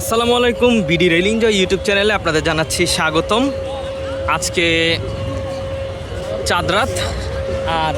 আসসালামু আলাইকুম BD railing জয় YouTube চ্যানেলে আপনাদের জানাচ্ছি স্বাগতম। আজকে চাঁদরাত আর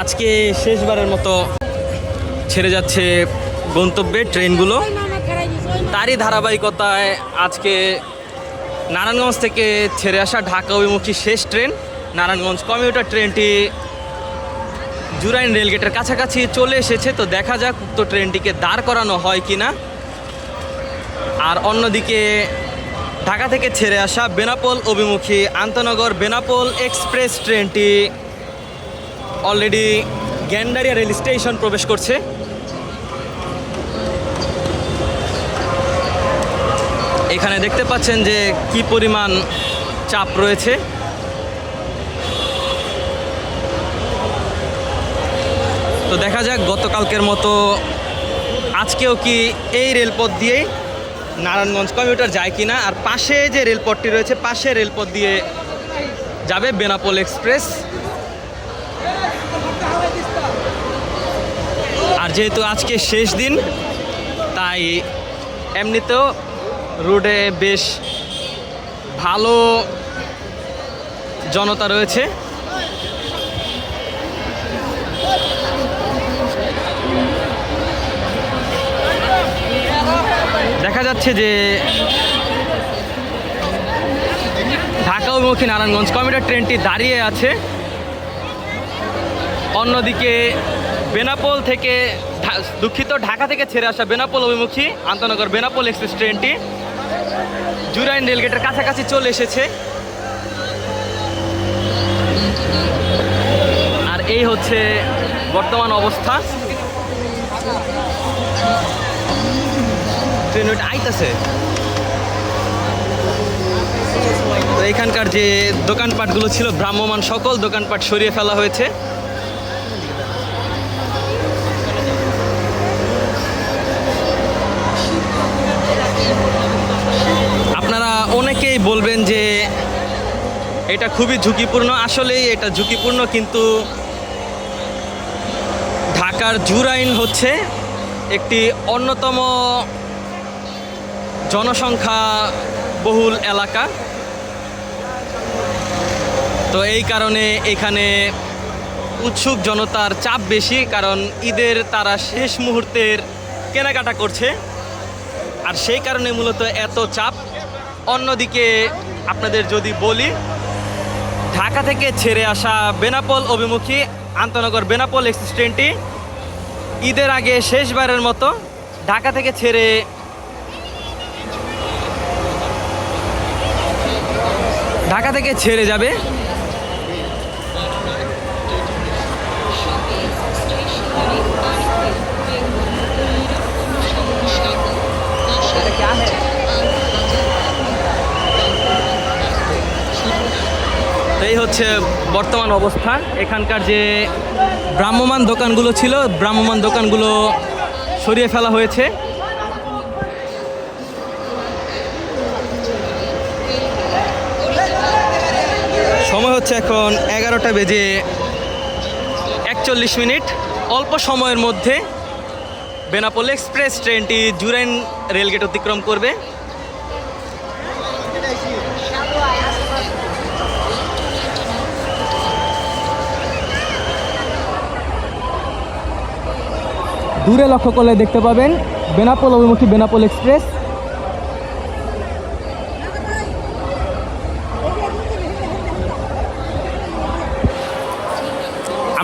আজকে শেষবারের মতো ছেড়ে যাচ্ছে গন্তব্যে ট্রেনগুলো। তারই ধারাবাহিকতায় আজকে নারায়ণগঞ্জ থেকে ছেড়ে আসা ঢাকা অভিমুখী শেষ ট্রেন। নারায়ণগঞ্জ কমিউটার ট্রেনটি জুরাইন রেলগেটের কাছাকাছি চলে এসেছে, তো দেখা যাক উক্ত ট্রেনটিকে দাঁড় করানো হয় কিনা। আর অন্যদিকে ঢাকা থেকে ছেড়ে আসা বেনাপোল অভিমুখী আন্তনগর বেনাপোল এক্সপ্রেস ট্রেনটি অলরেডি গ্যান্ডারিয়া রেল স্টেশন প্রবেশ করছে। এখানে দেখতে পাচ্ছেন যে কি পরিমাণ চাপ রয়েছে। তো দেখা যাক গতকালকের মতো আজকেও কি এই রেলপথ দিয়ে নারায়ণগঞ্জ কমিউটার যায় কিনা, আর পাশে যে রেলপথটি রয়েছে, পাশে রেলপথ দিয়ে যাবে বেনাপোল এক্সপ্রেস। আর যেহেতু আজকে শেষ দিন, তাই এমনিতেও রোডে বেশ ভালো জনতা রয়েছে। যাচ্ছে যে ঢাকা অভিমুখী নারায়ণগঞ্জ কমিটার ট্রেনটি দাঁড়িয়ে আছে। অন্যদিকে বেনাপোল থেকে দুঃখিত, ঢাকা থেকে ছেড়ে আসা বেনাপোল অভিমুখী আন্তনগর বেনাপোল এক্সপ্রেস ট্রেনটি জুরাইন রেলগেটের কাছাকাছি চলে এসেছে। আর এই হচ্ছে বর্তমান অবস্থা। ট্রেন ওইটা তো এখানকার যে দোকানপাটগুলো ছিল ভ্রাম্যমান সকল দোকানপাট সরিয়ে ফেলা হয়েছে। আপনারা অনেকেই বলবেন যে এটা খুবই ঝুঁকিপূর্ণ। আসলেই এটা ঝুঁকিপূর্ণ, কিন্তু ঢাকার জুরাইন হচ্ছে একটি অন্যতম জনসংখ্যা বহুল এলাকা। তো এই কারণে এখানে উৎসুক জনতার চাপ বেশি, কারণ ঈদের তারা শেষ মুহূর্তের কেনাকাটা করছে। আর সেই কারণে মূলত এত চাপ। অন্যদিকে আপনাদের যদি বলি, ঢাকা থেকে ছেড়ে আসা বেনাপোল অভিমুখী আন্তনগর বেনাপোল এক্সপ্রেস ট্রেনটি ঈদের আগে শেষবারের মতো ঢাকা থেকে ছেড়ে ঢাকা থেকে ছেড়ে যাবে। এই হচ্ছে বর্তমান অবস্থা। এখানকার যে ভ্রাম্যমান দোকানগুলো ছিল ভ্রাম্যমান দোকানগুলো সরিয়ে ফেলা হয়েছে। সময় হচ্ছে এখন এগারোটা বেজে একচল্লিশ মিনিট। অল্প সময়ের মধ্যে বেনাপোল এক্সপ্রেস ট্রেনটি জুরাইন রেলগেট অতিক্রম করবে। দূরে লক্ষ্য করলে দেখতে পাবেন বেনাপোল অভিমুখী বেনাপোল এক্সপ্রেস।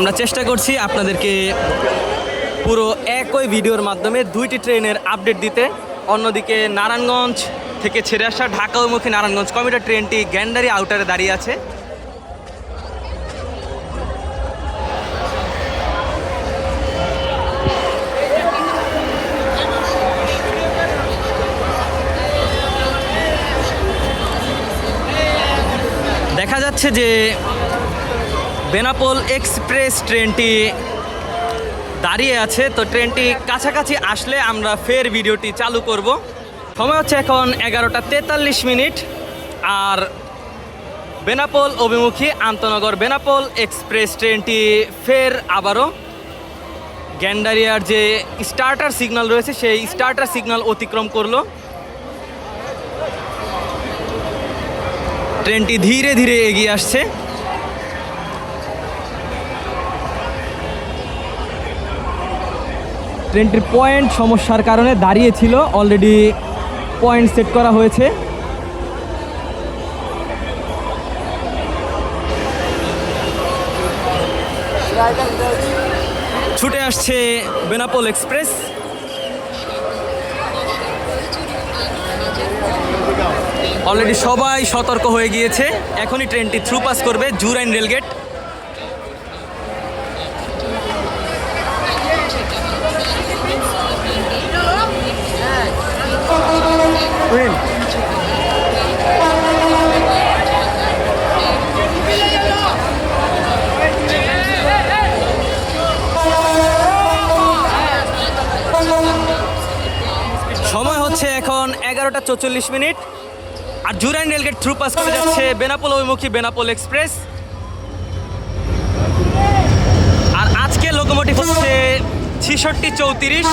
আমরা চেষ্টা করছি আপনাদেরকে পুরো একই ভিডিওর মাধ্যমে দুইটি ট্রেনের আপডেট দিতে। অন্যদিকে নারায়ণগঞ্জ থেকে ছেড়ে আসা ঢাকা অভিমুখী নারায়ণগঞ্জ কমিটার ট্রেনটি গ্যান্ডারি আউটারে দাঁড়িয়ে আছে। দেখা যাচ্ছে যে বেনাপোল এক্সপ্রেস ট্রেনটি দাঁড়িয়ে আছে। তো ট্রেনটি কাছাকাছি আসলে আমরা ফের ভিডিওটি চালু করব। সময় হচ্ছে এখন এগারোটা তেতাল্লিশ মিনিট। আর বেনাপোল অভিমুখী আন্তনগর বেনাপোল এক্সপ্রেস ট্রেনটি ফের আবারও। গ্যান্ডারিয়ার যে স্টার্টার সিগন্যাল রয়েছে, সেই স্টার্টার সিগন্যাল অতিক্রম করল। ট্রেনটি ধীরে ধীরে এগিয়ে আসছে। ট্রেনটির পয়েন্ট সমস্যার কারণে দাঁড়িয়েছিল। অলরেডি পয়েন্ট সেট করা হয়েছে। ছুটে আসছে বেনাপোল এক্সপ্রেস। অলরেডি সবাই সতর্ক হয়ে গিয়েছে। এখনই ট্রেনটি থ্রু পাস করবে জুরাইন রেলগেট এগারোটা চৌচল্লিশ মিনিট। আর Jurain rail gate through pass করে যাচ্ছে বেনাপোল অভিমুখী বেনাপোল এক্সপ্রেস। আর আজকে লোকোমোটিভ হচ্ছে ছিষট্টি চৌত্রিশ।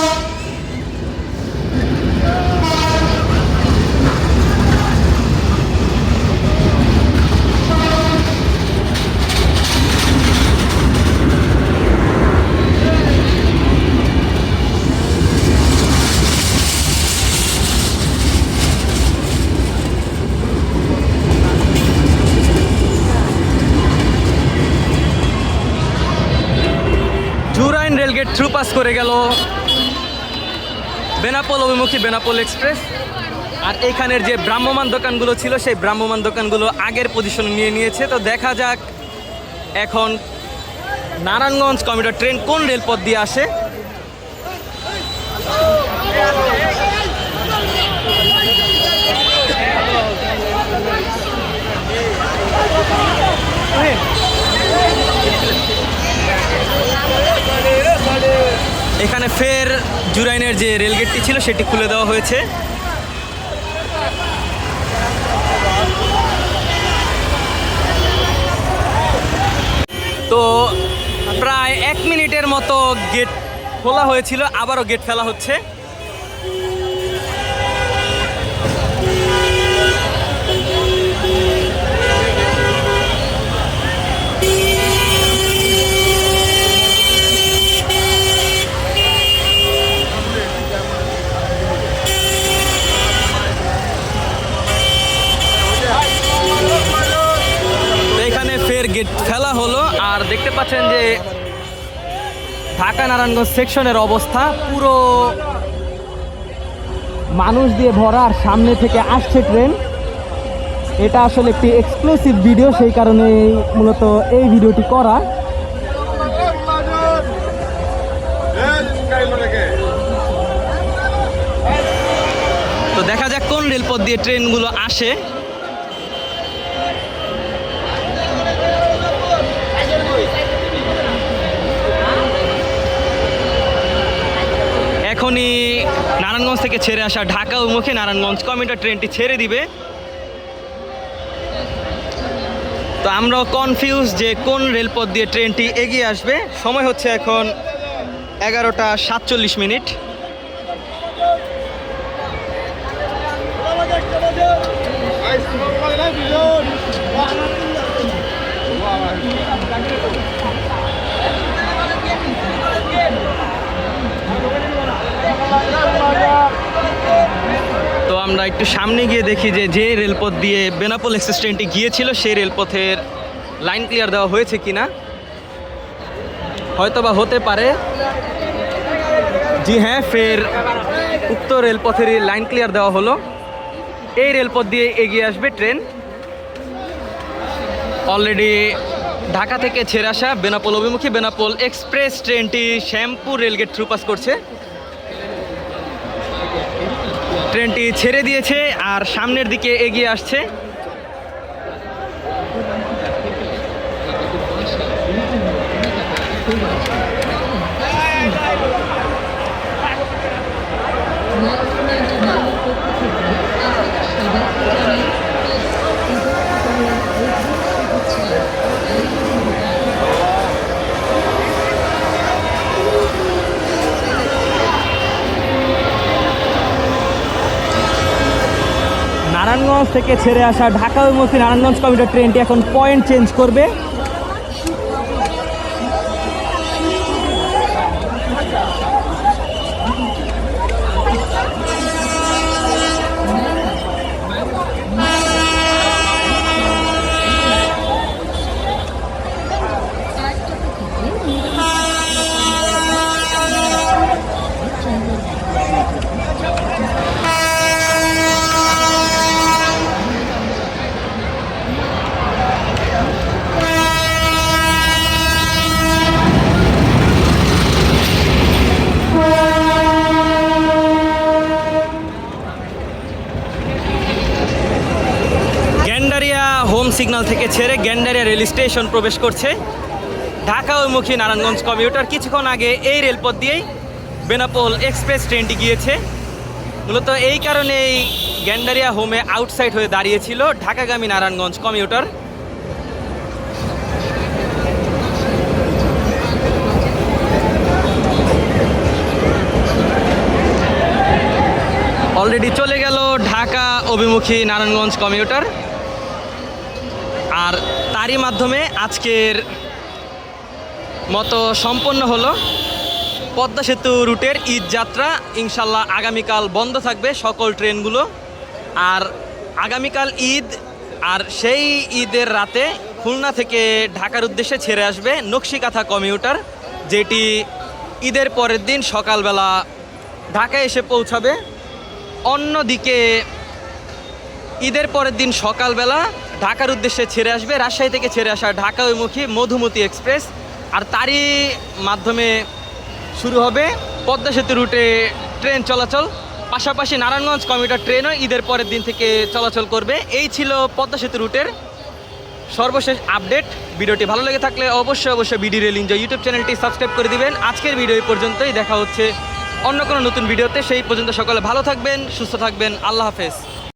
করে গেল। বেনাপোল অভিমুখী বেনাপোল এক্সপ্রেস। আর এখানের যে ব্রাহ্মমান দোকানগুলো ছিল, সেই ব্রাহ্মমান দোকানগুলো আগের পজিশন নিয়ে নিয়েছে। তো দেখা যাক এখন নারায়ণগঞ্জ কমিউটার ট্রেন কোন রেলপথ দিয়ে আসে। এখানে ফের জুরাইনের যে রেলগেটটি ছিল, সেটি খুলে দেওয়া হয়েছে। তো প্রায় এক মিনিটের মতো গেট খোলা হয়েছিল, আবারও গেট ফেলা হচ্ছে। ঢাকা নারায়ণগঞ্জ সেকশনের অবস্থা। পুরো মানুষ দিয়ে ভরা সামনে থেকে আসছে ট্রেন। এটা আসলে একটি এক্সক্লুসিভ ভিডিও সেই কারণে মূলত এই ভিডিওটি করা। তো দেখা যাক কোন রেলপথ দিয়ে ট্রেনগুলো আসে। এখনই নারায়ণগঞ্জ থেকে ছেড়ে আসা ঢাকা অভিমুখে নারায়ণগঞ্জ কমিউটার ট্রেনটি ছেড়ে দিবে। তো আমরাও কনফিউজ যে কোন রেলপথ দিয়ে ট্রেনটি এগিয়ে আসবে। সময় হচ্ছে এখন এগারোটা সাতচল্লিশ মিনিট। তো আমরা একটু সামনে গিয়ে দেখি যে যে রেলপথ দিয়ে বেনাপোল এক্সপ্রেস ট্রেনটি গিয়েছিল, সেই রেলপথের লাইন ক্লিয়ার দেওয়া হয়েছে কিনা? হয়তো বা হতে পারে। জি হ্যাঁ ফের উক্ত রেলপথের লাইন ক্লিয়ার দেওয়া হলো। এই রেলপথ দিয়ে এগিয়ে আসবে ট্রেন। অলরেডি ঢাকা থেকে ছেড়ে আসা বেনাপোল অভিমুখী বেনাপোল এক্সপ্রেস ট্রেনটি শ্যামপুর রেলগেট থ্রু পাস করছে। ট্রেনটি ছেড়ে দিয়েছে আর সামনের দিকে এগিয়ে আসছে। নারায়ণগঞ্জ থেকে ছেড়ে আসা ঢাকা অভিমুখী নারায়ণগঞ্জ কমিটার ট্রেনটি এখন পয়েন্ট চেঞ্জ করবে গ্যান্ডারিয়া হোম সিগন্যাল থেকে ছেড়ে গ্যান্ডারিয়া রেল স্টেশন প্রবেশ করছে। ঢাকা অভিমুখী নারায়ণগঞ্জ কমিউটার কিছুক্ষণ আগে এই রেলপথ দিয়েই বেনাপোল এক্সপ্রেস ট্রেনটি গিয়েছে। মূলত এই কারণেই গ্যান্ডারিয়া হোমে আউটসাইড হয়ে দাঁড়িয়েছিল ঢাকাগামী নারায়ণগঞ্জ কমিউটার। অলরেডি চলে গেল ঢাকা অভিমুখী নারায়ণগঞ্জ কমিউটার। তারই মাধ্যমে আজকের মতো সম্পন্ন হলো পদ্মা সেতু রুটের ঈদ যাত্রা। ইনশাল্লাহ আগামীকাল বন্ধ থাকবে সকল ট্রেনগুলো। আর আগামীকাল ঈদ, আর সেই ঈদের রাতে খুলনা থেকে ঢাকার উদ্দেশ্যে ছেড়ে আসবে নকশিকাথা কমিউটার, যেটি ঈদের পরের দিন সকালবেলা ঢাকায় এসে পৌঁছাবে। অন্যদিকে ঈদের পরের দিন সকালবেলা ঢাকার উদ্দেশ্যে ছেড়ে আসবে। রাজশাহী থেকে ছেড়ে আসা ঢাকা অভিমুখী মধুমতি এক্সপ্রেস। আর তারই মাধ্যমে শুরু হবে পদ্মা সেতু রুটে ট্রেন চলাচল। পাশাপাশি নারায়ণগঞ্জ কমিউটার ট্রেনও ঈদের পরের দিন থেকে চলাচল করবে। এই ছিল পদ্মা সেতু রুটের সর্বশেষ আপডেট। ভিডিওটি ভালো লেগে থাকলে অবশ্যই অবশ্যই বিডি রেল এনজয় ইউটিউব চ্যানেলটি সাবস্ক্রাইব করে দিবেন। আজকের ভিডিও পর্যন্তই। দেখা হচ্ছে অন্য কোনো নতুন ভিডিওতে। সেই পর্যন্ত সকলে ভালো থাকবেন, সুস্থ থাকবেন। আল্লাহ হাফেজ।